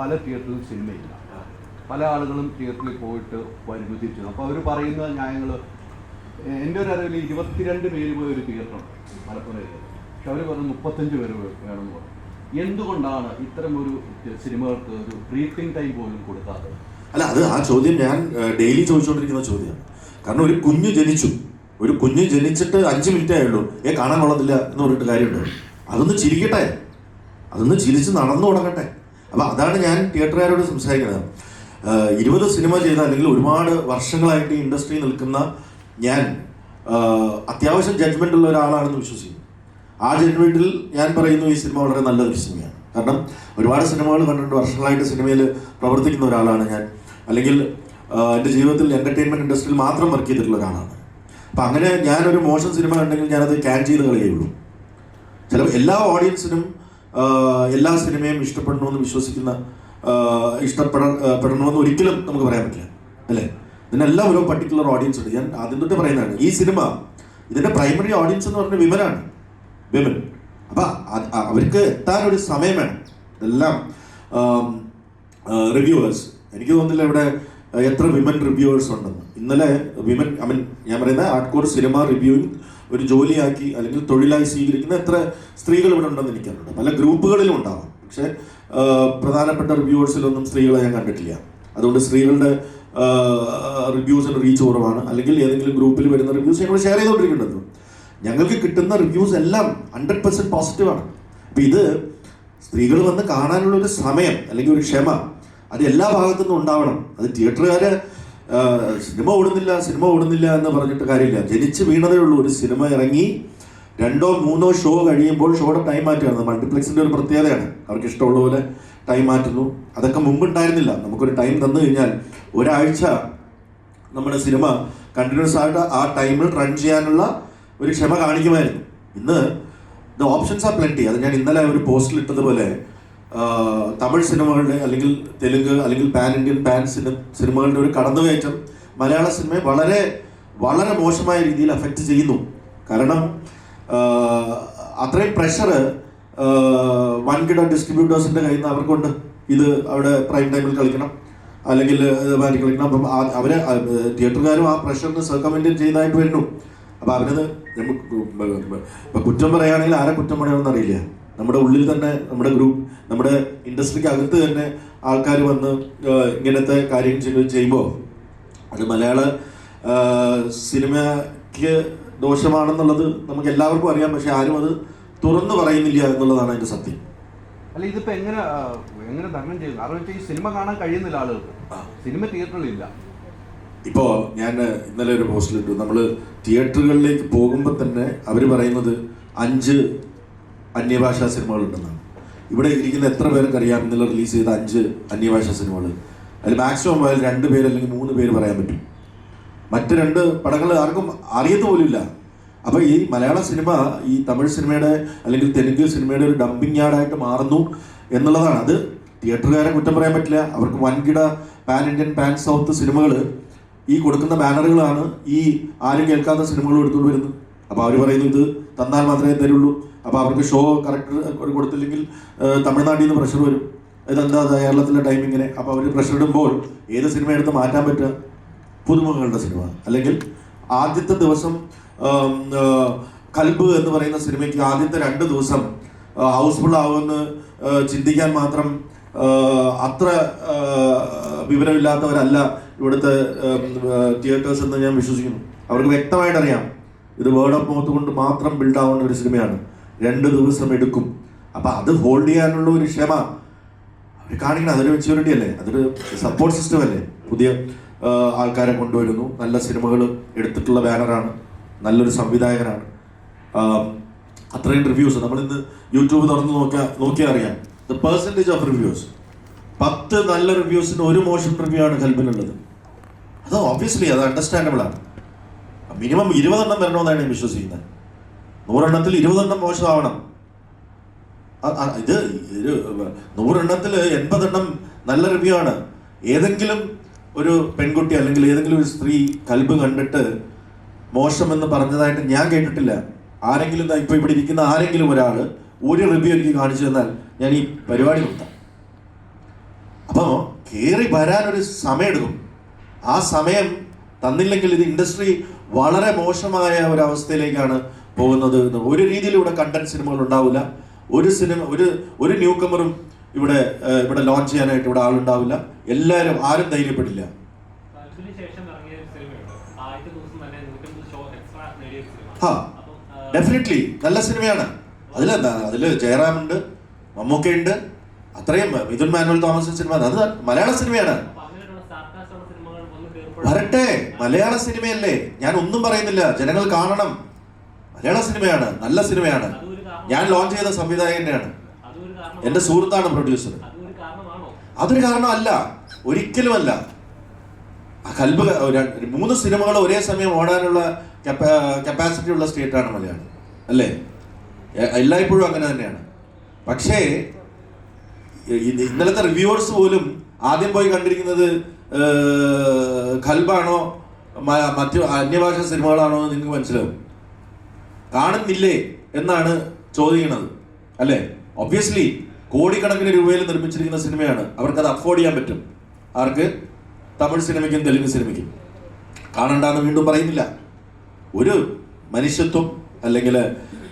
പല തിയേറ്ററിലും സിനിമയില്ല. പല ആളുകളും തിയേറ്ററിൽ പോയിട്ട് വരുമ്പോൾ തിരിച്ചു അപ്പോൾ അവർ പറയുന്ന ന്യായങ്ങൾ എന്റെ ഒരു അറിവിൽ ഇരുപത്തിരണ്ട് പേര് പോയ ഒരു തിയേറ്ററുണ്ട് മലപ്പുറയിൽ പക്ഷെ അവർ പറഞ്ഞു മുപ്പത്തഞ്ച് പേര് വേണമെന്ന് പറഞ്ഞു. എന്തുകൊണ്ടാണ് ഇത്തരം ഒരു സിനിമകൾക്ക് ഒരു ബ്രീത്തിങ് ടൈം പോലും കൊടുക്കാതെ അല്ല അത് ആ ചോദ്യം ഞാൻ ഡെയിലി ചോദിച്ചുകൊണ്ടിരിക്കുന്ന ചോദ്യമാണ്. കാരണം ഒരു കുഞ്ഞു ജനിച്ചു. ഒരു കുഞ്ഞ് ജനിച്ചിട്ട് അഞ്ച് മിനിറ്റേ ആയുള്ളൂ. ഏ കാണാൻ കൊള്ളത്തില്ല എന്ന് പറഞ്ഞിട്ട് കാര്യമുണ്ടോ. അതൊന്ന് ചിരിക്കട്ടെ. അതൊന്ന് ചിരിച്ച് നടന്നു തുടങ്ങട്ടെ. അപ്പം അതാണ് ഞാൻ തിയേറ്ററുകാരോട് സംസാരിക്കുന്നത്. ഇരുപത് സിനിമ ചെയ്ത അല്ലെങ്കിൽ ഒരുപാട് വർഷങ്ങളായിട്ട് ഈ ഇൻഡസ്ട്രി നിൽക്കുന്ന ഞാൻ അത്യാവശ്യം ജഡ്ജ്മെന്റ് ഉള്ള ഒരാളാണെന്ന് വിശ്വസിക്കുന്നു. ആ ജഡ്ജ്മെന്റിൽ ഞാൻ പറയുന്നു ഈ സിനിമ വളരെ നല്ലൊരു സിനിമയാണ്. കാരണം ഒരുപാട് സിനിമകൾ കണ്ടിട്ട് വർഷങ്ങളായിട്ട് സിനിമയിൽ പ്രവർത്തിക്കുന്ന ഒരാളാണ് ഞാൻ. അല്ലെങ്കിൽ എന്റെ ജീവിതത്തിൽ എന്റർടൈൻമെന്റ് ഇൻഡസ്ട്രിയിൽ മാത്രം വർക്ക് ചെയ്തിട്ടുള്ള ഒരാളാണ്. അപ്പം അങ്ങനെ ഞാനൊരു മോശം സിനിമ കണ്ടെങ്കിൽ ഞാനത് ക്യാൻ ചെയ്ത് കളയുള്ളൂ ചില എല്ലാ ഓഡിയൻസിനും എല്ലാ സിനിമയും ഇഷ്ടപ്പെടണമെന്ന് വിശ്വസിക്കുന്ന ആഹ് ഇഷ്ടപ്പെട പെടണമെന്ന് ഒരിക്കലും നമുക്ക് പറയാൻ പറ്റില്ല. അല്ലേ? ഇതിനെല്ലാം ഓരോ പർട്ടിക്കുലർ ഓഡിയൻസ് ഉണ്ട്. ഞാൻ ആദ്യം തൊട്ട് പറയുന്നതാണ് ഈ സിനിമ ഇതിന്റെ പ്രൈമറി ഓഡിയൻസ് എന്ന് പറഞ്ഞ വിമനാണ് വിമൻ അപ്പം അവർക്ക് എത്താൻ ഒരു സമയം വേണം. ഇതെല്ലാം റിവ്യൂവേഴ്സ് എനിക്ക് തോന്നുന്നില്ല ഇവിടെ എത്ര വിമൻ റിവ്യൂവേഴ്സ് ഉണ്ടെന്ന്. ഇന്നലെ വിമൻ ഐ മീൻ ഞാൻ പറയുന്ന ആർട്ട് കോർ സിനിമ റിവ്യൂയിങ് ഒരു ജോലിയാക്കി അല്ലെങ്കിൽ തൊഴിലായി സ്വീകരിക്കുന്ന എത്ര സ്ത്രീകൾ ഇവിടെ ഉണ്ടെന്ന് എനിക്കറിയില്ല. പല ഗ്രൂപ്പുകളിലും ഉണ്ടാവാം. പക്ഷേ പ്രധാനപ്പെട്ട റിവ്യൂവേഴ്സിലൊന്നും സ്ത്രീകളെ ഞാൻ കണ്ടിട്ടില്ല. അതുകൊണ്ട് സ്ത്രീകളുടെ റിവ്യൂസിന് റീച്ച് കുറവാണ്. അല്ലെങ്കിൽ ഏതെങ്കിലും ഗ്രൂപ്പിൽ വരുന്ന റിവ്യൂസ് ഞങ്ങൾ ഷെയർ ചെയ്തുകൊണ്ടിരിക്കുന്നുണ്ട്. ഞങ്ങൾക്ക് കിട്ടുന്ന റിവ്യൂസ് എല്ലാം ഹൺഡ്രഡ് പെർസെന്റ് പോസിറ്റീവാണ്. അപ്പം ഇത് സ്ത്രീകൾ വന്ന് കാണാനുള്ള ഒരു സമയം അല്ലെങ്കിൽ ഒരു ക്ഷമ അത് എല്ലാ ഭാഗത്തു നിന്നും ഉണ്ടാവണം. അത് തിയേറ്ററുകാര് സിനിമ ഓടുന്നില്ല സിനിമ ഓടുന്നില്ല എന്ന് പറഞ്ഞിട്ട് കാര്യമില്ല. ജനിച്ച് വീണതേ ഉള്ളൂ. ഒരു സിനിമ ഇറങ്ങി രണ്ടോ മൂന്നോ ഷോ കഴിയുമ്പോൾ ഷോയുടെ ടൈം മാറ്റുകയാണ് മൾട്ടിപ്ലക്സിന്റെ ഒരു പ്രത്യേകതയാണ്. അവർക്ക് ഇഷ്ടമുള്ള പോലെ ടൈം മാറ്റുന്നു. അതൊക്കെ മുമ്പ് ഉണ്ടായിരുന്നില്ല നമുക്കൊരു ടൈം തന്നു കഴിഞ്ഞാൽ ഒരാഴ്ച നമ്മുടെ സിനിമ കണ്ടിന്യൂസ് ആയിട്ട് ആ ടൈമിൽ റൺ ചെയ്യാനുള്ള ഒരു ക്ഷമ കാണിക്കുമായിരുന്നു. ഇന്ന് ദ ഓപ്ഷൻസ് ആർ പ്ലെന്റി അത് ഞാൻ ഇന്നലെ ഒരു പോസ്റ്റിൽ ഇട്ടതുപോലെ തമിഴ് സിനിമകളുടെ അല്ലെങ്കിൽ തെലുങ്ക് അല്ലെങ്കിൽ പാൻ ഇന്ത്യൻ പാൻ സിനിമ സിനിമകളുടെ ഒരു കടന്നുകയറ്റം മലയാള സിനിമയെ വളരെ വളരെ മോശമായ രീതിയിൽ അഫക്റ്റ് ചെയ്യുന്നു. കാരണം അത്രയും പ്രഷർ വൻകിട ഡിസ്ട്രിബ്യൂട്ടേഴ്സിന്റെ കയ്യിൽ നിന്ന് അവർക്കുണ്ട്. ഇത് അവിടെ പ്രൈം ടൈമിൽ കളിക്കണം. അല്ലെങ്കിൽ മാറ്റി കളിക്കണം. അപ്പം അവർ തിയേറ്ററുകാരും ആ പ്രഷറിന് സർക്കമെന്റ് ചെയ്തതായിട്ട് വരുന്നു. അപ്പം അവരത് നമുക്ക് ഇപ്പം കുറ്റം പറയുകയാണെങ്കിൽ ആരെ കുറ്റം പറയണമെന്ന് അറിയില്ല. നമ്മുടെ ഉള്ളിൽ തന്നെ നമ്മുടെ ഗ്രൂപ്പ് നമ്മുടെ ഇൻഡസ്ട്രിക്ക് അകത്ത് തന്നെ ആൾക്കാർ വന്ന് ഇങ്ങനത്തെ കാര്യം ചെയ്യുമ്പോൾ അത് മലയാള സിനിമയ്ക്ക് ദോഷമാണെന്നുള്ളത് നമുക്ക് എല്ലാവർക്കും അറിയാം. പക്ഷെ ആരും അത് തുറന്നു പറയുന്നില്ല എന്നുള്ളതാണ് അതിന്റെ സത്യം. അല്ല ഇതിപ്പോ എങ്ങനെ എങ്ങനെ തരണം ചെയ്യുന്നു? കാരണം വെച്ചാൽ ഈ സിനിമ കാണാൻ കഴിയുന്നില്ല ആളുകൾക്ക്. സിനിമ തിയേറ്ററിലില്ല ഇപ്പോ ഞാൻ ഇന്നലെ ഒരു പോസ്റ്റിലിട്ടു നമ്മൾ തിയേറ്ററുകളിലേക്ക് പോകുമ്പോൾ തന്നെ അവർ പറയുന്നത് അഞ്ച് അന്യഭാഷാ സിനിമകളുണ്ടെന്നാണ്. ഇവിടെ ഇരിക്കുന്ന എത്ര പേർക്ക് അറിയാം ഇന്നലെ റിലീസ് ചെയ്ത അഞ്ച് അന്യഭാഷാ സിനിമകൾ അതിൽ മാക്സിമം പോയാൽ രണ്ട് പേര് അല്ലെങ്കിൽ മൂന്ന് പേര് പറയാൻ പറ്റും. മറ്റ് രണ്ട് പടങ്ങൾ ആർക്കും അറിയത്ത് പോലുമില്ല. അപ്പോൾ ഈ മലയാള സിനിമ ഈ തമിഴ് സിനിമയുടെ അല്ലെങ്കിൽ തെലുങ്ക് സിനിമയുടെ ഒരു ഡംപിങ് യാർഡായിട്ട് മാറുന്നു എന്നുള്ളതാണ്. അത് തിയേറ്ററുകാരെ കുറ്റം പറയാൻ പറ്റില്ല. അവർക്ക് വൻകിട പാൻ ഇന്ത്യൻ പാൻ സൗത്ത് സിനിമകൾ ഈ കൊടുക്കുന്ന ബാനറുകളാണ് ഈ ആരും കേൾക്കാത്ത സിനിമകൾ എടുത്തുകൊണ്ട് വരുന്നത്. അപ്പോൾ അവർ പറയുന്നു ഇത് തന്നാൽ മാത്രമേ തരുള്ളൂ. അപ്പോൾ അവർക്ക് ഷോ കറക്റ്റ് കൊടുത്തില്ലെങ്കിൽ തമിഴ്നാട്ടിൽ നിന്ന് പ്രഷർ വരും. ഇതെന്താ കേരളത്തിലെ ടൈമിങ്ങിനെ അപ്പോൾ അവർ പ്രഷർ ഇടുമ്പോൾ ഏത് സിനിമ എടുത്ത് മാറ്റാൻ പറ്റുക? പുതുമുഖങ്ങളുടെ സിനിമ അല്ലെങ്കിൽ ആദ്യത്തെ ദിവസം കൽബ് എന്ന് പറയുന്ന സിനിമയ്ക്ക് ആദ്യത്തെ രണ്ട് ദിവസം ഹൗസ്ഫുൾ ആവുമെന്ന് ചിന്തിക്കാൻ മാത്രം അത്ര വിവരമില്ലാത്തവരല്ല ഇവിടുത്തെ തിയേറ്റേഴ്സ് എന്ന് ഞാൻ വിശ്വസിക്കുന്നു. അവർക്ക് വ്യക്തമായിട്ട് അറിയാം ഇത് വേർഡ് ഓഫ് മൗത്ത് കൊണ്ട് മാത്രം ബിൽഡാവുന്ന ഒരു സിനിമയാണ്. രണ്ട് ദിവസം എടുക്കും. അപ്പൊ അത് ഹോൾഡ് ചെയ്യാനുള്ള ഒരു ക്ഷമ. അവർ കാണിക്കണം അതൊരു മെച്യൂരിറ്റി അല്ലേ? അതൊരു സപ്പോർട്ട് സിസ്റ്റം അല്ലേ? പുതിയ ആൾക്കാരെ കൊണ്ടുവരുന്നു. നല്ല സിനിമകൾ എടുത്തിട്ടുള്ള ബാനറാണ്. നല്ലൊരു സംവിധായകനാണ്. അത്രയും റിവ്യൂസ് നമ്മളിന്ന് യൂട്യൂബ് തുറന്ന് നോക്കിയാൽ നോക്കിയാൽ അറിയാം. ദ പെർസെന്റേജ് ഓഫ് റിവ്യൂസ് പത്ത് നല്ല റിവ്യൂസിന് ഒരു മോശം റിവ്യൂ ആണ് കൽബിനുള്ളത്. അത് ഓബിയസ്ലി അത് അണ്ടർസ്റ്റാൻഡബിൾ ആണ്. മിനിമം ഇരുപതെണ്ണം വരണമെന്നാണ് ഞാൻ വിശ്വസിക്കുന്നത്. നൂറെണ്ണത്തിൽ ഇരുപതെണ്ണം മോശമാവണം. ഇത് ഒരു നൂറെണ്ണത്തിൽ എൺപതെണ്ണം നല്ല റിവ്യൂ ആണ് ഏതെങ്കിലും ഒരു പെൺകുട്ടി അല്ലെങ്കിൽ ഏതെങ്കിലും ഒരു സ്ത്രീ കൽബ് കണ്ടിട്ട് മോശമെന്ന് പറഞ്ഞതായിട്ട് ഞാൻ കേട്ടിട്ടില്ല. ആരെങ്കിലും ഇപ്പോൾ ഇപ്പൊ ഇവിടെ ഇരിക്കുന്ന ആരെങ്കിലും ഒരാൾ ഒരു റിവ്യൂ എനിക്ക് കാണിച്ചു തന്നാൽ ഞാൻ ഈ പരിപാടി നിർത്താം. കയറി വരാനൊരു സമയമെടുക്കും. ആ സമയം തന്നില്ലെങ്കിൽ ഇത് ഇൻഡസ്ട്രി വളരെ മോശമായ ഒരു അവസ്ഥയിലേക്കാണ് പോകുന്നത് എന്ന്. ഒരു രീതിയിൽ ഇവിടെ കണ്ടന്റ് സിനിമകൾ ഉണ്ടാവില്ല. ഒരു സിനിമ ഒരു ഒരു ന്യൂ കമറും ഇവിടെ ഇവിടെ ലോഞ്ച് ചെയ്യാനായിട്ട് ഇവിടെ ആളുണ്ടാവില്ല. എല്ലാവരും ആരും ധൈര്യപ്പെടില്ല. ആ, ഡെഫിനറ്റ്ലി നല്ല സിനിമയാണ് അതിലെന്താ? അതിൽ ജയറാമുണ്ട് മമ്മൂക്കയുണ്ട് അത്രയും മിഥുൻ മാനുവൽ തോമസ് സിനിമ അത് മലയാള സിനിമയാണ് അപ്പൊ അങ്ങനെയുള്ള സാർക്കാസ് ഉള്ള സിനിമകൾ വന്ന് കയറുമ്പോൾ വരട്ടെ മലയാള സിനിമയല്ലേ? ഞാൻ ഒന്നും പറയുന്നില്ല. ജനങ്ങൾ കാണണം. മലയാള സിനിമയാണ് നല്ല സിനിമയാണ്. ഞാൻ ലോഞ്ച് ചെയ്ത ഒരു എന്റെ സുഹൃത്താണ് പ്രൊഡ്യൂസർ. അതൊരു കാരണമല്ല. ഒരിക്കലുമല്ല. കൽബ് മൂന്ന് സിനിമകൾ ഒരേ സമയം ഓടാനുള്ള കപ്പാസിറ്റി ഉള്ള സ്റ്റേറ്റാണ് മലയാളം. അല്ലേ? എല്ലായ്പ്പോഴും അങ്ങനെ തന്നെയാണ്. പക്ഷേ ഇന്നലത്തെ റിവ്യൂവേഴ്സ് പോലും ആദ്യം പോയി കണ്ടിരിക്കുന്നത് ഖൽബാണോ മറ്റ് അന്യഭാഷ സിനിമകളാണോ എന്ന് നിങ്ങൾക്ക് മനസ്സിലാവും. കാണുന്നില്ലേ എന്നാണ് ചോദിക്കുന്നത് അല്ലേ? ഒബ്വിയസ്ലി കോടിക്കണക്കിന് രൂപയിൽ നിർമ്മിച്ചിരിക്കുന്ന സിനിമയാണ്. അവർക്ക് അത് അഫോർഡ് ചെയ്യാൻ പറ്റും. ആർക്ക്? തമിഴ് സിനിമയ്ക്കും തെലുങ്ക് സിനിമയ്ക്കും. കാണണ്ടെന്ന് വീണ്ടും പറയുന്നില്ല. ഒരു മനുഷ്യത്വം അല്ലെങ്കിൽ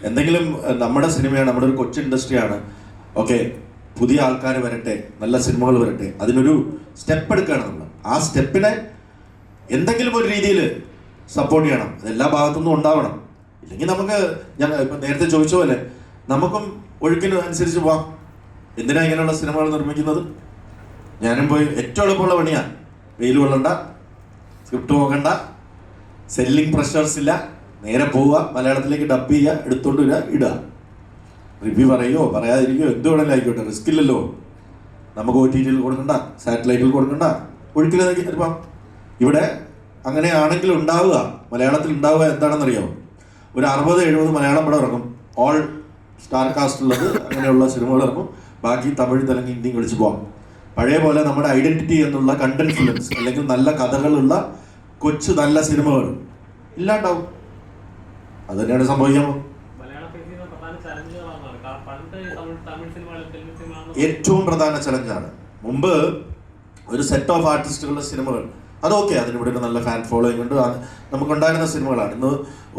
എന്തെങ്കിലും നമ്മുടെ സിനിമയാണ് നമ്മുടെ ഒരു കൊച്ചു ഇൻഡസ്ട്രിയാണ്. ഓക്കെ പുതിയ ആൾക്കാർ വരട്ടെ നല്ല സിനിമകൾ വരട്ടെ അതിനൊരു സ്റ്റെപ്പ് എടുക്കുകയാണ് നമ്മൾ. ആ സ്റ്റെപ്പിനെ എന്തെങ്കിലും ഒരു രീതിയിൽ സപ്പോർട്ട് ചെയ്യണം. അതെല്ലാ ഭാഗത്തുനിന്നും ഉണ്ടാവണം. ഇല്ലെങ്കിൽ നമുക്ക് ഞാൻ ഇപ്പം നേരത്തെ ചോദിച്ച പോലെ നമുക്കും ഒഴുക്കിന് അനുസരിച്ച് പോവാം. എന്തിനാ ഇങ്ങനെയുള്ള സിനിമകൾ നിർമ്മിക്കുന്നത്? ഞാനും പോയി ഏറ്റവും എളുപ്പമുള്ള പണിയാണ് വെയിൽ കൊള്ളണ്ട സ്ക്രിപ്റ്റ് നോക്കണ്ട സെല്ലിംഗ് പ്രഷേഴ്സ് ഇല്ല. നേരെ പോവുക മലയാളത്തിലേക്ക് ഡബ് ചെയ്യുക എടുത്തോണ്ട് വരിക ഇടുക. റിവ്യൂ പറയുകയോ പറയാതിരിക്കുകയോ എന്ത് വേണമെങ്കിലും ആയിക്കോട്ടെ റിസ്ക് ഇല്ലല്ലോ. നമുക്ക് ഒ ടി ടിയിൽ കൊടുക്കണ്ട സാറ്റലൈറ്റിൽ കൊടുക്കണ്ട. ഒഴുക്കിലേക്ക് ഇപ്പം ഇവിടെ അങ്ങനെയാണെങ്കിൽ ഉണ്ടാവുക. മലയാളത്തിൽ ഉണ്ടാവുക എന്താണെന്നറിയോ? ഒരു അറുപത് എഴുപത് മലയാളം പടം ഇറങ്ങും ഓൾ സ്റ്റാർ കാസ്റ്റ് ഉള്ളത് അങ്ങനെയുള്ള സിനിമകൾ ഇറങ്ങും ബാക്കി തമിഴ് തെലുങ്ക് ഹിന്ദി കളിച്ച് പോകാം പഴയ പോലെ നമ്മുടെ ഐഡന്റിറ്റി എന്നുള്ള കണ്ടന്റ് ഫിലിംസ് അല്ലെങ്കിൽ നല്ല കഥകളുള്ള കൊച്ചു നല്ല സിനിമകൾ ഇല്ലാണ്ടാവും. അത് തന്നെയാണ് സംഭവിക്കാൻ ഏറ്റവും പ്രധാന ചലഞ്ചാണ് മുമ്പ് ഒരു സെറ്റ് ഓഫ് ആർട്ടിസ്റ്റുകളുടെ സിനിമകൾ. അതൊക്കെ അതിനിവിടെ ഒരു നല്ല ഫാൻ ഫോളോയിങ് ഉണ്ട്. അത് നമുക്കുണ്ടായിരുന്ന സിനിമകളാണ്. ഇന്ന്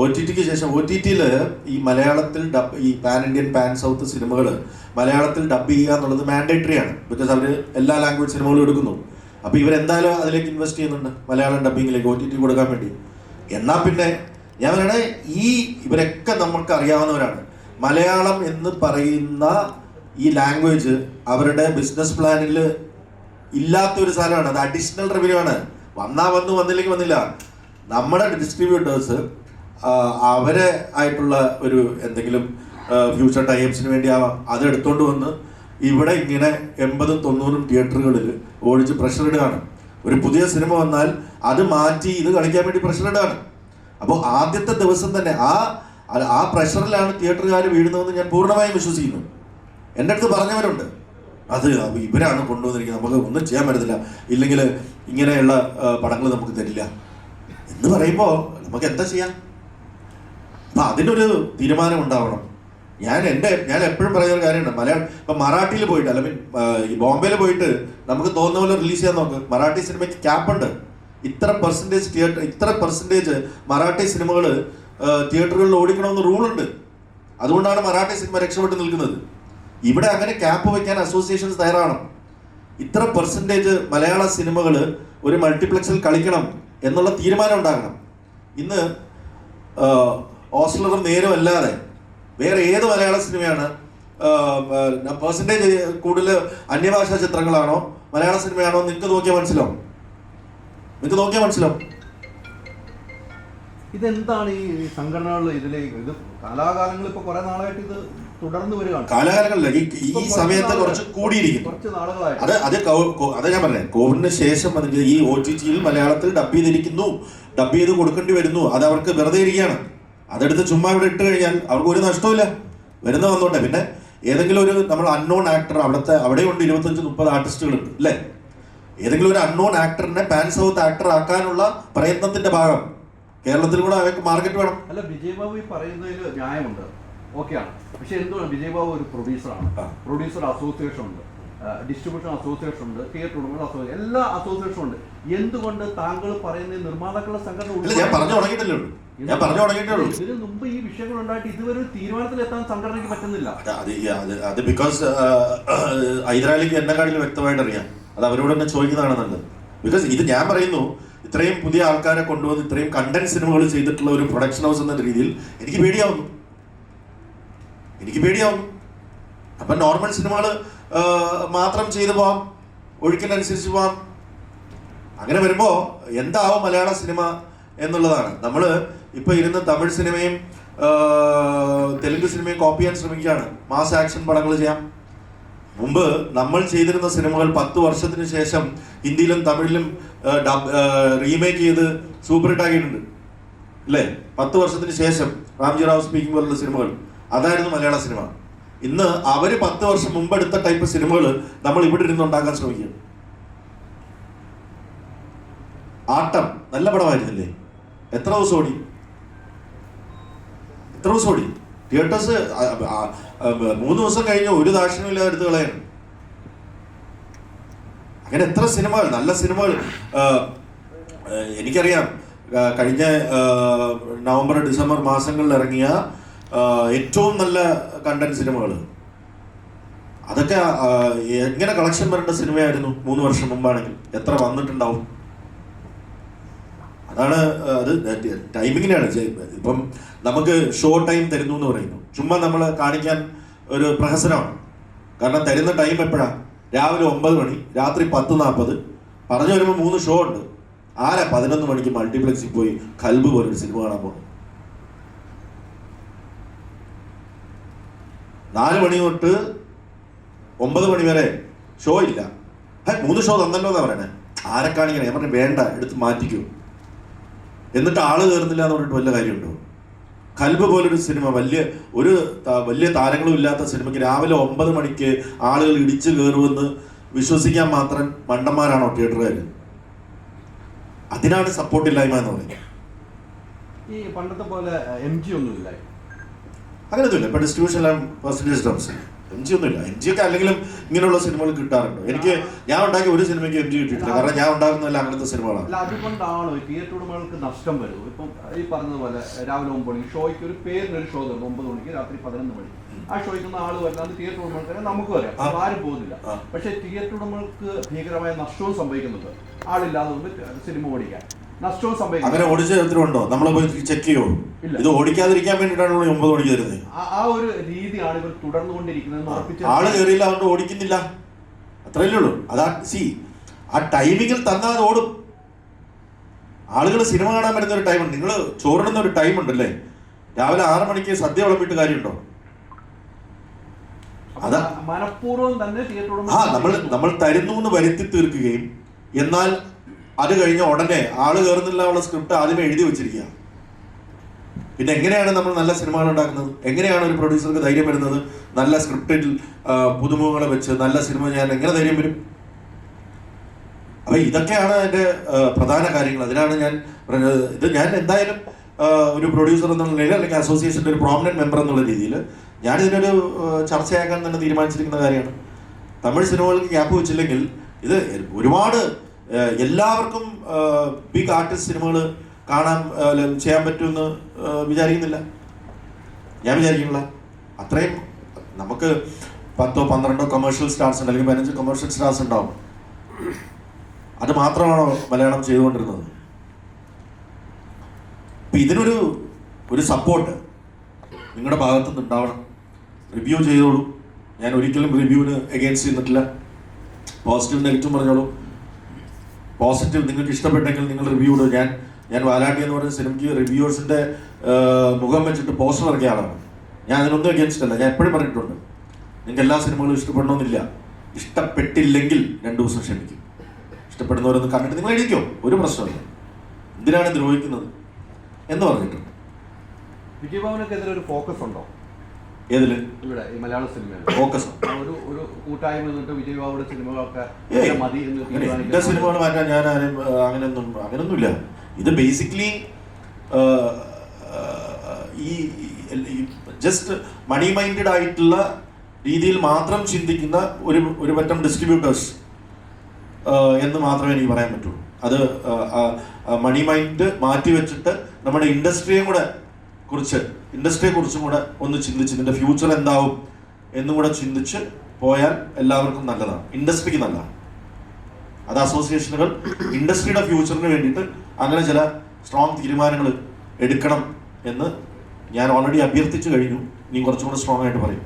ഒ ടി ടിക്ക് ശേഷം ഒ ടി ടിയിൽ ഈ മലയാളത്തിൽ ഡബ് ഈ പാൻ ഇന്ത്യൻ പാൻ സൗത്ത് സിനിമകൾ മലയാളത്തിൽ ഡബ് ചെയ്യുക എന്നുള്ളത് മാൻഡേറ്ററി ആണ്. ബിക്കോസ് അവർ എല്ലാ ലാംഗ്വേജ് സിനിമകളും എടുക്കുന്നു. അപ്പോൾ ഇവരെന്തായാലും അതിലേക്ക് ഇൻവെസ്റ്റ് ചെയ്യുന്നുണ്ട്. മലയാളം ഡബിങ്ങിലേക്ക് ഒ ടി ടി കൊടുക്കാൻ വേണ്ടി. എന്നാൽ പിന്നെ ഞാൻ പറയണേ ഈ ഇവരൊക്കെ നമുക്ക് അറിയാവുന്നവരാണ്. മലയാളം എന്ന് പറയുന്ന ഈ ലാംഗ്വേജ് അവരുടെ ബിസിനസ് പ്ലാനിൽ ഇല്ലാത്ത ഒരു സാധനമാണ്. അത് അഡീഷണൽ റവന്യൂ ആണ്. വന്നാ വന്നു വന്നില്ലെങ്കിൽ വന്നില്ല. നമ്മുടെ ഡിസ്ട്രിബ്യൂട്ടേഴ്സ് അവരെ ആയിട്ടുള്ള ഒരു എന്തെങ്കിലും ഫ്യൂച്ചർ ടൈംസിന് വേണ്ടി അത് എടുത്തോണ്ട് വന്ന് ഇവിടെ ഇങ്ങനെ എൺപതും തൊണ്ണൂറും തിയേറ്ററുകളിൽ ഓടിച്ച് പ്രഷർ ഇടുകയാണ്. ഒരു പുതിയ സിനിമ വന്നാൽ അത് മാറ്റി ഇത് കളിക്കാൻ വേണ്ടി പ്രഷർ ഇടുകയാണ്. അപ്പോൾ ആദ്യത്തെ ദിവസം തന്നെ ആ- ആ പ്രഷറിലാണ് തിയേറ്ററുകാർ വീഴുന്നതെന്ന് ഞാൻ പൂർണമായും വിശ്വസിക്കുന്നു. എന്റെ അടുത്ത് പറഞ്ഞവരുണ്ട്. അത് ഇവരാണ് കൊണ്ടുവന്നിരിക്കുന്നത്. നമുക്ക് ഒന്നും ചെയ്യാൻ പറ്റത്തില്ല. ഇല്ലെങ്കിൽ ഇങ്ങനെയുള്ള പടങ്ങൾ നമുക്ക് തരില്ല. എന്ന് പറയുമ്പോൾ നമുക്ക് എന്താ ചെയ്യാം? അപ്പം അതിനൊരു തീരുമാനം ഉണ്ടാവണം. ഞാൻ എന്റെ ഞാൻ എപ്പോഴും പറയുന്ന ഒരു കാര്യമുണ്ട്. മലയാളം ഇപ്പം മറാഠിയിൽ പോയിട്ട് അല്ല മീൻ ഈ ബോംബെയിൽ പോയിട്ട് നമുക്ക് തോന്നുന്ന പോലെ റിലീസ് ചെയ്യാൻ നോക്ക്. മറാഠി സിനിമയ്ക്ക് ക്യാപ്പുണ്ട് ഇത്ര പെർസെന്റേജ് തിയേറ്റർ ഇത്ര പെർസെന്റേജ് മറാഠി സിനിമകൾ തിയേറ്ററുകളിൽ ഓടിക്കണമെന്ന് റൂളുണ്ട് അതുകൊണ്ടാണ് മറാഠി സിനിമ രക്ഷപ്പെട്ട് നിൽക്കുന്നത്. ഇവിടെ അങ്ങനെ ക്യാപ്പ് വയ്ക്കാൻ അസോസിയേഷൻസ് തയ്യാറാണ് ഇത്ര പെർസെന്റേജ് മലയാള സിനിമകൾ ഒരു മൾട്ടിപ്ലക്സിൽ കളിക്കണം എന്നുള്ള തീരുമാനം ഉണ്ടാകണം. ഇന്ന് ഓസ്ലറും നേരും അല്ലാതെ വേറെ ഏത് മലയാള സിനിമയാണ് പെർസെന്റേജ് കൂടുതൽ അന്യഭാഷാ ചിത്രങ്ങളാണോ മലയാള സിനിമയാണോ നിങ്ങൾക്ക് നോക്കിയാൽ മനസ്സിലാവും. നിങ്ങൾക്ക് നോക്കിയാൽ മനസ്സിലാവും. ഇതെന്താണ് ഈ സംഘടനകൾ ഇതിലേക്ക് ഇത് കാലാകാലങ്ങൾ ഇപ്പൊ കുറെ നാളായിട്ട് ഇത് തുടർന്ന് വരികയാണ്. കാലാകാലങ്ങളില്ല ഈ സമയത്ത് കുറച്ച് കൂടിയിരിക്കുന്നു. കുറച്ച് നാളുകളായി. അത് അത് അത് ഞാൻ പറഞ്ഞേ. കോവിഡിന് ശേഷം അതിന്റെ ഈ ഒ ടി ടിയിൽ മലയാളത്തിൽ ഡബ് ചെയ്തിരിക്കുന്നു. ഡബ് ചെയ്ത് കൊടുക്കേണ്ടി വരുന്നു. അത് അവർക്ക് വെറുതെ ഇരിക്കുകയാണ്. അതെടുത്ത് ചുമ്മാ ഇവിടെ ഇട്ട് കഴിഞ്ഞാൽ അവർക്ക് ഒരു നഷ്ടമില്ല വരുന്ന വന്നോട്ടെ. പിന്നെ ഏതെങ്കിലും ഒരു നമ്മൾ അൺനോൺ ആക്ടർ അവിടുത്തെ അവിടെയുണ്ട് ഇരുപത്തഞ്ച് മുപ്പത് ആർട്ടിസ്റ്റുകളുണ്ട് അല്ലേ? ഏതെങ്കിലും ഒരു അൺനോൺ ആക്ടറിനെ പാൻ സൗത്ത് ആക്ടർ ആക്കാനുള്ള പ്രയത്നത്തിന്റെ ഭാഗം കേരളത്തിൽ കൂടെ അവർക്ക് മാർക്കറ്റ് വേണം. അല്ല വിജയബാബു ഈ പറയുന്നതിൽ ന്യായമുണ്ട്. ഓക്കെയാണ്. പക്ഷെ എന്തുകൊണ്ട് വിജയ് ബാബു ഒരു പ്രൊഡ്യൂസറാണ് പ്രൊഡ്യൂസർ അസോസിയേഷൻ ഉണ്ട്. ഡിസ്ട്രിബ്യൂഷൻ അസോസിയേഷൻ ഉണ്ട് തിയേറ്റർ ഉടമകൾ അസോസിയേഷൻ എല്ലാ അസോസിയേഷനും ഉണ്ട്. എന്തുകൊണ്ട് താങ്കൾ പറയുന്ന നിർമ്മാതാക്കളുടെ സംഘടന ഇതിനു ഞാൻ പറഞ്ഞു തുടങ്ങിയിട്ടല്ലേ ഞാൻ പറഞ്ഞു തുടങ്ങിയിട്ടേ ഉള്ളൂ. ഇതിന് മുമ്പ് ഈ വിഷയങ്ങൾ ഉണ്ടായിട്ട് ഇതുവരെ ഒരു തീരുമാനത്തിലെത്താൻ സംഘടനയ്ക്ക് പറ്റുന്നില്ല. അത് ബിക്കോസ് ഹൈദരാലിക്ക് വ്യക്തമായിട്ട് അറിയാം. അത് അവരോട് തന്നെ ചോദിക്കുന്നതാണ് നല്ലത് ബിക്കോസ് ഇത് ഞാൻ പറയുന്നു ഇത്രയും പുതിയ ആൾക്കാരെ കൊണ്ടുവന്ന് ഇത്രയും കണ്ടന്റ് സിനിമകൾ ചെയ്തിട്ടുള്ള ഒരു പ്രൊഡക്ഷൻ ഹൗസ് എന്ന രീതിയിൽ എനിക്ക് പേടിയാവുന്നു. എനിക്ക് പേടിയാവുന്നു അപ്പം നോർമൽ സിനിമകൾ മാത്രം ചെയ്തു പോവാം. ഒഴുക്കിനനുസരിച്ച് പോവാം. അങ്ങനെ വരുമ്പോൾ എന്താവും മലയാള സിനിമ എന്നുള്ളതാണ്. നമ്മൾ ഇപ്പോൾ ഇരുന്ന് തമിഴ് സിനിമയും തെലുങ്ക് സിനിമയും കോപ്പി ചെയ്യാൻ ശ്രമിക്കുകയാണ്. മാസ് ആക്ഷൻ പടങ്ങൾ ചെയ്യാം. മുമ്പ് നമ്മൾ ചെയ്തിരുന്ന സിനിമകൾ പത്ത് വർഷത്തിന് ശേഷം ഹിന്ദിയിലും തമിഴിലും റീമേക്ക് ചെയ്ത് സൂപ്പർ ഹിറ്റ് ആക്കിയിട്ടുണ്ട്. അല്ലേ? പത്ത് വർഷത്തിന് ശേഷം. റാംജി റാവ് സ്പീക്കിംഗ് പോലുള്ള സിനിമകൾ അതായിരുന്നു മലയാള സിനിമ. ഇന്ന് അവർ പത്ത് വർഷം മുമ്പ് എടുത്ത ടൈപ്പ് സിനിമകൾ നമ്മൾ ഇവിടെ ഇരുന്ന് ഉണ്ടാക്കാൻ ശ്രമിക്കുകയാണ് ആട്ടം നല്ല പടമായിരുന്നില്ലേ? എത്ര ദിവസം ഓടി? എത്ര ദിവസം ഓടി? തിയേറ്റേഴ്സ് മൂന്ന് ദിവസം കഴിഞ്ഞ് ഒരു ദാക്ഷിണ്യമില്ലാതെ എടുത്ത് കളയാണ്. അങ്ങനെ എത്ര സിനിമകൾ നല്ല സിനിമകൾ. എനിക്കറിയാം. കഴിഞ്ഞ നവംബർ ഡിസംബർ മാസങ്ങളിൽ ഇറങ്ങിയ ഏറ്റവും നല്ല കണ്ടന്റ് സിനിമകൾ അതൊക്കെ എങ്ങനെ കളക്ഷൻ വരേണ്ട സിനിമയായിരുന്നു മൂന്ന് വർഷം മുമ്പാണെങ്കിൽ? എത്ര വന്നിട്ടുണ്ടാവും? അതാണ് അത് ടൈമിങ്ങിനാണ് ഇപ്പം നമുക്ക് ഷോ ടൈം തരുന്നു എന്ന് പറയുന്നു. ചുമ്മാ നമ്മൾ കാണിക്കാൻ ഒരു പ്രഹസനമാണ്. കാരണം തരുന്ന ടൈം എപ്പോഴാണ് രാവിലെ ഒമ്പത് മണി രാത്രി പത്ത് നാൽപ്പത് പറഞ്ഞു വരുമ്പോൾ മൂന്ന് ഷോ ഉണ്ട്. ആരാ പതിനൊന്ന് മണിക്ക് മൾട്ടിപ്ലക്സിൽ പോയി കൽബ് പോലൊരു സിനിമ കാണാൻ പോകും നാല് മണി തൊട്ട് ഒമ്പത് മണി വരെ ഷോ ഇല്ല. മൂന്ന് ഷോ തന്നല്ലോ എന്നാ പറയണേ. ആരെ കാണിക്കണേ? ഞാൻ പറഞ്ഞു വേണ്ട എടുത്ത് മാറ്റിക്കൂ. എന്നിട്ട് ആൾ കയറുന്നില്ല എന്ന് പറഞ്ഞിട്ട് വല്ല കാര്യമുണ്ടോ? കൽബ് പോലൊരു സിനിമ വലിയ ഒരു വലിയ താരങ്ങളും ഇല്ലാത്ത സിനിമയ്ക്ക് രാവിലെ ഒമ്പത് മണിക്ക് ആളുകൾ ഇടിച്ചു കയറുമെന്ന് വിശ്വസിക്കാൻ മാത്രം മണ്ടന്മാരാണോ തിയേറ്ററുകാർ അതിനാണ് സപ്പോർട്ടില്ലായ്മ എന്ന് പറയുന്നത്. ഈ പണ്ടത്തെ പോലെ എം ജി ഒന്നുമില്ല അങ്ങനെയൊന്നുമില്ല ഇപ്പൊ distribution percentage terms M G ഒന്നുമില്ല. എം ജി ഒക്കെ അല്ലെങ്കിലും ഇങ്ങനെയുള്ള സിനിമകൾ കിട്ടാറുണ്ട്. എനിക്ക് ഞാൻ ഉണ്ടാക്കിയ ഒരു സിനിമയ്ക്ക് എം ജി കിട്ടിയിട്ടില്ല. കാരണം ഞാൻ ഉണ്ടാക്കുന്നതല്ല അങ്ങനത്തെ സിനിമകളാണ്. അതുകൊണ്ടാണോ തിയേറ്റർ ഉടമകൾക്ക് നഷ്ടം വരും ഇപ്പം ഈ പറഞ്ഞതുപോലെ രാവിലെ ഒമ്പത് മണിക്ക് ഷോയ്ക്ക് ഒരു പേരിന് ഒരു ഷോ തരുന്നു ഒമ്പത് മണിക്ക് രാത്രി പതിനൊന്ന് മണി. ആ ഷോയ്ക്കുന്ന ആൾ വരാതെ തിയേറ്റർ ഉടമകൾക്ക് നമുക്ക് വരാം. ആരും പോകുന്നില്ല. പക്ഷേ തിയേറ്റർ ഉടമകൾക്ക് ഭീകരമായ നഷ്ടവും സംഭവിക്കുന്നുണ്ട്. ആളില്ലാതെ സിനിമ ഓടിക്കാൻ. നഷ്ടവും അങ്ങനെ സംഭവിക്കുന്നു ഓടിച്ച ചരിത്രമുണ്ടോ നമ്മളെ പോയി ചെക്ക് ചെയ്യുള്ളൂ ഇത് ഓടിക്കാതിരിക്കാൻ വേണ്ടിയിട്ടാണ് ഇവിടെ ഒമ്പത് മണിക്ക് തരുന്നത് ആ- ഒരു രീതിയാണ് ഇവർ തുടർന്നുകൊണ്ടിരിക്കുന്നത് ആൾ കയറിയില്ല അതുകൊണ്ട് ഓടിക്കുന്നില്ല. അത്രയല്ലേ ഉള്ളൂ. അതാ സി ആ ടൈമിങ്ങിൽ തന്നാൽ അത് ഓടും. ആളുകൾ സിനിമ കാണാൻ വരുന്ന ഒരു ടൈമുണ്ട് നിങ്ങൾ ചോറിടുന്ന ഒരു ടൈം ഉണ്ടല്ലേ? രാവിലെ ആറ് മണിക്ക് സദ്യ വിളമ്പിട്ട് കാര്യമുണ്ടോ? അതാ. മനഃപൂർവം തന്നെ ആ നമ്മൾ നമ്മൾ തരുന്നു എന്ന് വരുത്തി തീർക്കുകയും എന്നാൽ അത് കഴിഞ്ഞ ഉടനെ ആൾ കയറുന്നില്ല ഉള്ള സ്ക്രിപ്റ്റ് ആദ്യമേ എഴുതി വെച്ചിരിക്കുക. പിന്നെ എങ്ങനെയാണ് നമ്മൾ നല്ല സിനിമകൾ ഉണ്ടാക്കുന്നത്? എങ്ങനെയാണ് ഒരു പ്രൊഡ്യൂസർക്ക് ധൈര്യം വരുന്നത്? നല്ല സ്ക്രിപ്റ്റിൽ പുതുമുഖങ്ങൾ വെച്ച് നല്ല സിനിമ ഞാൻ എങ്ങനെ ധൈര്യം വരും? അപ്പൊ ഇതൊക്കെയാണ് എന്റെ ആ, പ്രധാന കാര്യങ്ങൾ. അതിനാണ് ഞാൻ പറഞ്ഞത്. ഇത് ഞാൻ എന്തായാലും ഒരു പ്രൊഡ്യൂസർ എന്നുള്ള നിലയിൽ അല്ലെങ്കിൽ അസോസിയേഷന്റെ ഒരു പ്രോമിനന്റ് മെമ്പർ എന്നുള്ള രീതിയിൽ ഞാൻ ഇതിനൊരു ചർച്ചയാക്കാൻ തന്നെ തീരുമാനിച്ചിരിക്കുന്ന കാര്യമാണ്. തമിഴ് സിനിമകൾക്ക് ഗ്യാപ്പ് വെച്ചില്ലെങ്കിൽ ഇത് ഒരുപാട് എല്ലാവർക്കും ബിഗ് ആർട്ടിസ്റ്റ് സിനിമകൾ കാണാൻ ചെയ്യാൻ പറ്റുമെന്ന് വിചാരിക്കുന്നില്ല. ഞാൻ വിചാരിക്കുന്നില്ല. അത്രയും നമുക്ക് പത്തോ പന്ത്രണ്ടോ കൊമേഴ്ഷ്യൽ സ്റ്റാർസ് ഉണ്ട് അല്ലെങ്കിൽ പതിനഞ്ച് കൊമേഴ്ഷ്യൽ സ്റ്റാർസ് ഉണ്ടാവും. അത് മാത്രമാണോ മലയാളം ചെയ്തുകൊണ്ടിരുന്നത്? അപ്പൊ ഇതിനൊരു ഒരു സപ്പോർട്ട് നിങ്ങളുടെ ഭാഗത്തു നിന്ന് ഉണ്ടാവണം. റിവ്യൂ ചെയ്തോളൂ. ഞാൻ ഒരിക്കലും റിവ്യൂവിന് എഗെയിൻസ്റ്റ് ചെയ്തിട്ടില്ല. പോസിറ്റീവ് നെഗറ്റീവ് പറഞ്ഞോളൂ. പോസിറ്റീവ് നിങ്ങൾക്ക് ഇഷ്ടപ്പെട്ടെങ്കിൽ നിങ്ങൾ റിവ്യൂ ഇടുക. ഞാൻ ഞാൻ വാലാട്ടി എന്ന് പറയുന്ന സിനിമയ്ക്ക് റിവ്യൂവേഴ്സിന്റെ മുഖം വെച്ചിട്ട് പോസ്റ്റർ ഇറക്കിയ ആളാണ് ഞാൻ അതിനൊന്നും അഗേൻസ്റ്റ് അല്ല. ഞാൻ എപ്പോഴും പറഞ്ഞിട്ടുണ്ട്. നിങ്ങൾക്ക് എല്ലാ സിനിമകളും ഇഷ്ടപ്പെടണമെന്നില്ല. ഇഷ്ടപ്പെട്ടില്ലെങ്കിൽ രണ്ടു ദിവസം ക്ഷമിക്കും. ഇഷ്ടപ്പെടുന്നവരൊന്ന് കണ്ടിട്ട് നിങ്ങൾ എഴുതിക്കോ ഒരു പ്രശ്നമില്ല. എന്തിനാണ് ദ്രോഹിക്കുന്നത് എന്ന് പറഞ്ഞിട്ടുണ്ട്. വിജയഭവനക്കെതിരെ ഒരു ഫോക്കസ് ഉണ്ടോ? ഏതിൽ? ഇവിടെ ഈ മലയാള ഫോക്കസ് ഒരു ഒരു കൂട്ടായ്മ നിന്നിട്ട് വിജയബാബുയുടെ സിനിമകളൊക്കെ ഏയ്, ഇങ്ങനെ മതി എന്ന് എന്റെ സിനിമകൾ മാറ്റാൻ ഞാൻ ആരും അങ്ങനെയൊന്നും അങ്ങനെയൊന്നുമില്ല. ഇത് ബേസിക്കലി ഈ ജസ്റ്റ് മണി മൈൻഡഡ് ആയിട്ടുള്ള രീതിയിൽ മാത്രം ചിന്തിക്കുന്ന ഒരു ഒരു പറ്റം ഡിസ്ട്രിബ്യൂട്ടേഴ്സ് എന്ന് മാത്രമേ എനിക്ക് പറയാൻ പറ്റുള്ളൂ. അത് മണി മൈൻഡ് മാറ്റി വെച്ചിട്ട് നമ്മുടെ ഇൻഡസ്ട്രിയും കൂടെ കുറിച്ച് ഇൻഡസ്ട്രിയെ കുറിച്ചും കൂടെ ഒന്ന് ചിന്തിച്ച് ഇതിന്റെ ഫ്യൂച്ചർ എന്താവും എന്നും കൂടെ ചിന്തിച്ച് പോയാൽ എല്ലാവർക്കും നല്ലതാണ്. ഇൻഡസ്ട്രിക്ക് നല്ലതാണ്. അത് അസോസിയേഷനുകൾ ഇൻഡസ്ട്രിയുടെ ഫ്യൂച്ചറിന് വേണ്ടിയിട്ട് അങ്ങനെ ചില സ്ട്രോങ് തീരുമാനങ്ങൾ എടുക്കണം എന്ന് ഞാൻ ഓൾറെഡി അഭ്യർത്ഥിച്ചു കഴിഞ്ഞു. ഇനി കുറച്ചും കൂടെ സ്ട്രോങ് ആയിട്ട് പറയും.